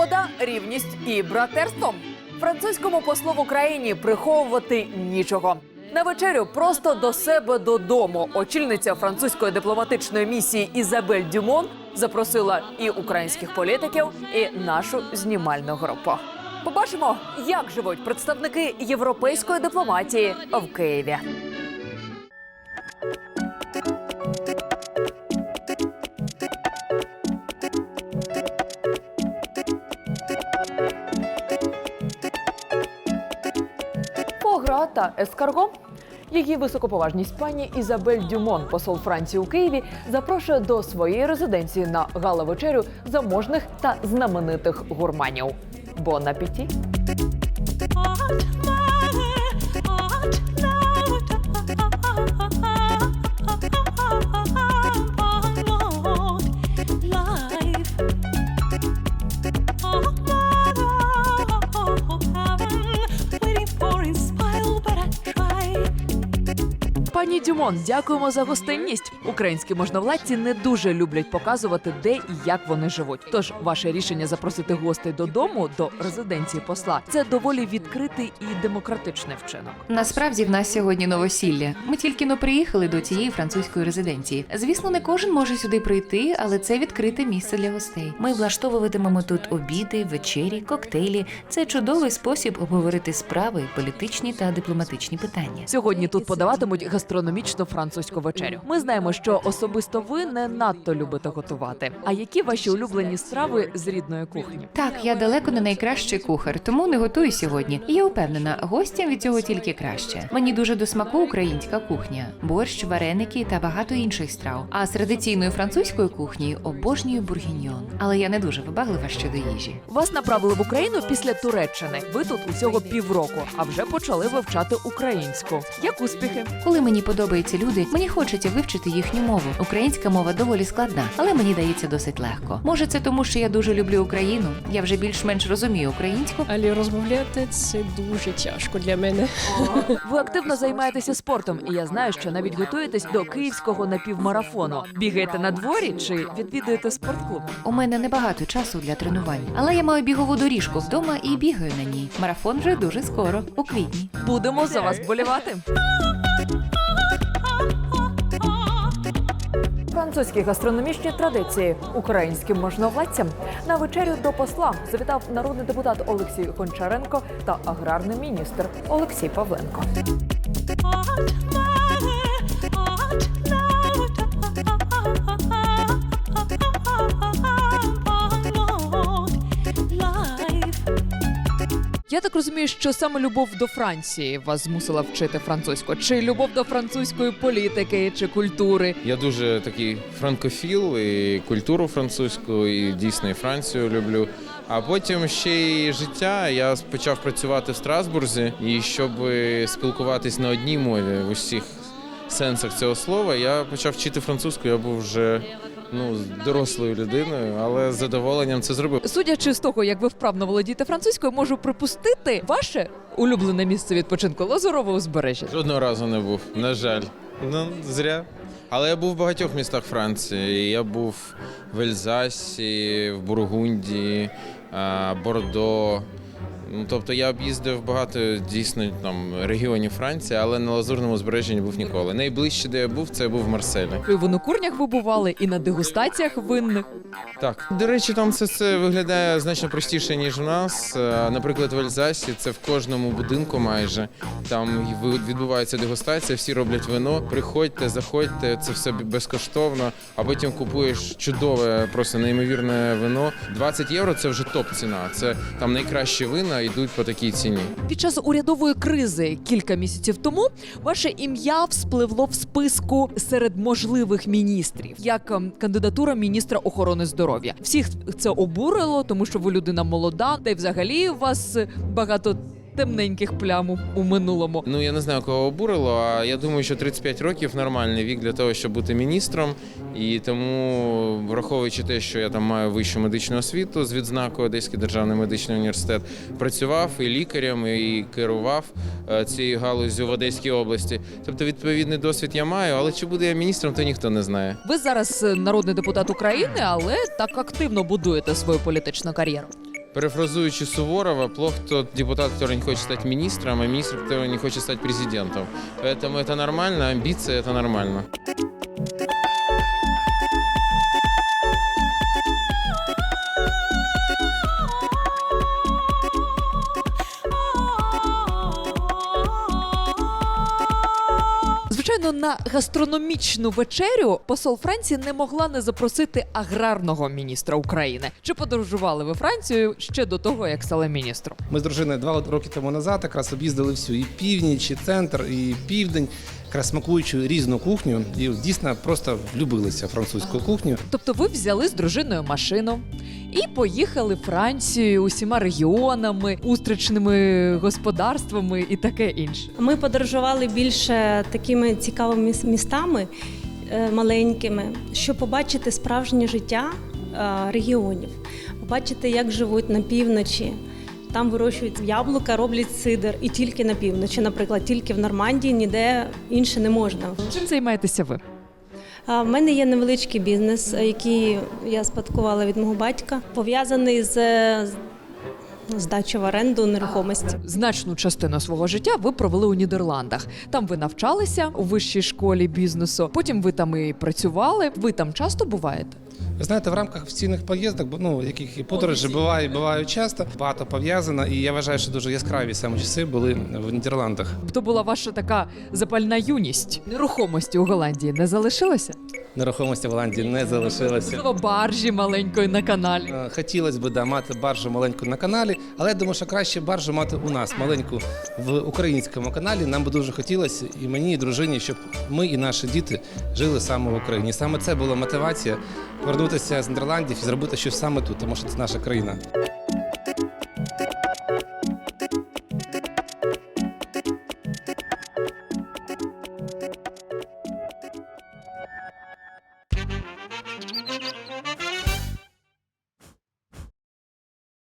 свобода, рівність і братерство. Французькому послу в Україні приховувати нічого. На вечерю просто до себе додому. Очільниця французької дипломатичної місії Ізабель Дюмон запросила і українських політиків, і нашу знімальну групу. Побачимо, як живуть представники європейської дипломатії в Києві. Фогра та ескарго. Її високоповажність пані Ізабель Дюмон, посол Франції у Києві, запрошує до своєї резиденції на гала-вечерю заможних та знаменитих гурманів. Бон апеті! Пані Дюмон, дякуємо за гостинність. Українські можновладці не дуже люблять показувати, де і як вони живуть. Тож ваше рішення запросити гостей додому до резиденції посла це доволі відкритий і демократичний вчинок. Насправді в нас сьогодні новосілля. Ми тільки но приїхали до цієї французької резиденції. Звісно, не кожен може сюди прийти, але це відкрите місце для гостей. Ми влаштовуватимемо тут обіди, вечері, коктейлі. Це чудовий спосіб обговорити справи, політичні та дипломатичні питання. Сьогодні тут подаватимуть гастрономічну французьку вечерю. Ми знаємо, що особисто ви не надто любите готувати. А які ваші улюблені страви з рідної кухні? Так, я далеко не найкращий кухар, тому не готую сьогодні. І я впевнена, гостям від цього тільки краще. Мені дуже до смаку українська кухня, борщ, вареники та багато інших страв. А з традиційної французької кухні обожнюю бургіньйон. Але я не дуже вибаглива щодо їжі. Вас направили в Україну після Туреччини. Ви тут усього півроку, а вже почали вивчати українську. Як успіхи? Коли мені подобаються люди, мені хочеться вивчити їхню мову. Українська мова доволі складна, але мені дається досить легко. Може, це тому, що я дуже люблю Україну. Я вже більш-менш розумію українську. Але розмовляти це дуже тяжко для мене. Ви активно займаєтеся спортом, і я знаю, що навіть готуєтесь до київського напівмарафону. Бігаєте на дворі чи відвідуєте спортклуб? У мене небагато часу для тренувань, але я маю бігову доріжку вдома і бігаю на ній. Марафон вже дуже скоро, у квітні. Будемо за вас болівати. Французькі гастрономічні традиції українським можновладцям на вечерю до посла завітав народний депутат Олексій Гончаренко та аграрний міністр Олексій Павленко. Я так розумію, що саме любов до Франції вас змусила вчити французьку, чи любов до французької політики чи культури. Я дуже такий франкофіл, і культуру французьку, і дійсно і Францію люблю. А потім ще й життя. Я почав працювати в Страсбурзі, і щоб спілкуватись на одній мові в усіх сенсах цього слова, я почав вчити французьку. Я був вже ну дорослою людиною, але з задоволенням це зробив. Судячи з того, як ви вправно володієте французькою, можу припустити ваше улюблене місце відпочинку Лазурове узбережжя. Жодного разу не був, на жаль. Ну, зря. Але я був в багатьох містах Франції. Я був в Ельзасі, в Бургундії, Бордо. Ну, тобто я об'їздив багато дійсно там регіонів Франції, але на Лазурному узбережжі не був ніколи. Найближче, де я був, це був в Марселі. І в винокурнях ви бували, і на дегустаціях винних. Так, до речі, там це, це виглядає значно простіше, ніж у нас. Наприклад, в Ельзасі це в кожному будинку майже. Там ви- відбувається дегустація, всі роблять вино. Приходьте, заходьте, це все безкоштовно, а потім купуєш чудове, просто неймовірне вино. 20 євро це вже топ ціна. Це там найкращі вина йдуть по такій ціні. Під час урядової кризи кілька місяців тому ваше ім'я вспливло в списку серед можливих міністрів як ем, кандидатура міністра охорони здоров'я. Всіх це обурило, тому що ви людина молода, та й взагалі у вас багато темненьких плям у- минулому. Ну я не знаю, кого обурило. А я думаю, що 35 років нормальний вік для того, щоб бути міністром. І тому, враховуючи те, що я там маю вищу медичну освіту з відзнакою Одеський державний медичний університет, працював і лікарем, і керував е, цією галузю в Одеській області. Тобто, відповідний досвід я маю, але чи буду я міністром, то ніхто не знає. Ви зараз е, народний депутат України, але так активно будуєте свою політичну кар'єру. Перефразуючи Суворова, плох тот депутат, который не хочет стать министром, а министр, который не хочет стать президентом. Поэтому это нормально, амбиции это нормально. На гастрономічну вечерю посол Франції не могла не запросити аграрного міністра України. Чи подорожували ви Францію ще до того, як стали міністром? Ми з дружиною два роки тому назад якраз об'їздили всю і північ, і центр, і південь, якраз смакуючи різну кухню, і дійсно просто влюбилися в французьку кухню. Тобто, ви взяли з дружиною машину і поїхали Францією усіма регіонами, устричними господарствами і таке інше. Ми подорожували більше такими цікавими містами е, маленькими, щоб побачити справжнє життя е, регіонів, побачити, як живуть на півночі. Там вирощують яблука, роблять сидр і тільки на півночі, наприклад, тільки в Нормандії ніде інше не можна. Чим займаєтеся ви? В мене є невеличкий бізнес, який я спадкувала від мого батька, пов'язаний з здачі в оренду нерухомості. Значну частину свого життя ви провели у Нідерландах. Там ви навчалися у вищій школі бізнесу. Потім ви там і працювали. Ви там часто буваєте? Ви знаєте, в рамках офіційних поїздок, бо, ну яких і подорожі буває, бувають часто, багато пов'язано, і я вважаю, що дуже яскраві саме часи були в Нідерландах. То була ваша така запальна юність. Нерухомості у Голландії не залишилося? Нерухомості в Голландії не залишилося. Можливо, баржі маленької на каналі. Е, Хотілося б да, мати баржу маленьку на каналі, але я думаю, що краще баржу мати у нас маленьку в українському каналі. Нам би дуже хотілося, і мені, і дружині, щоб ми і наші діти жили саме в Україні. Саме це була мотивація повернутися з Нідерландів і зробити щось саме тут, тому що це наша країна.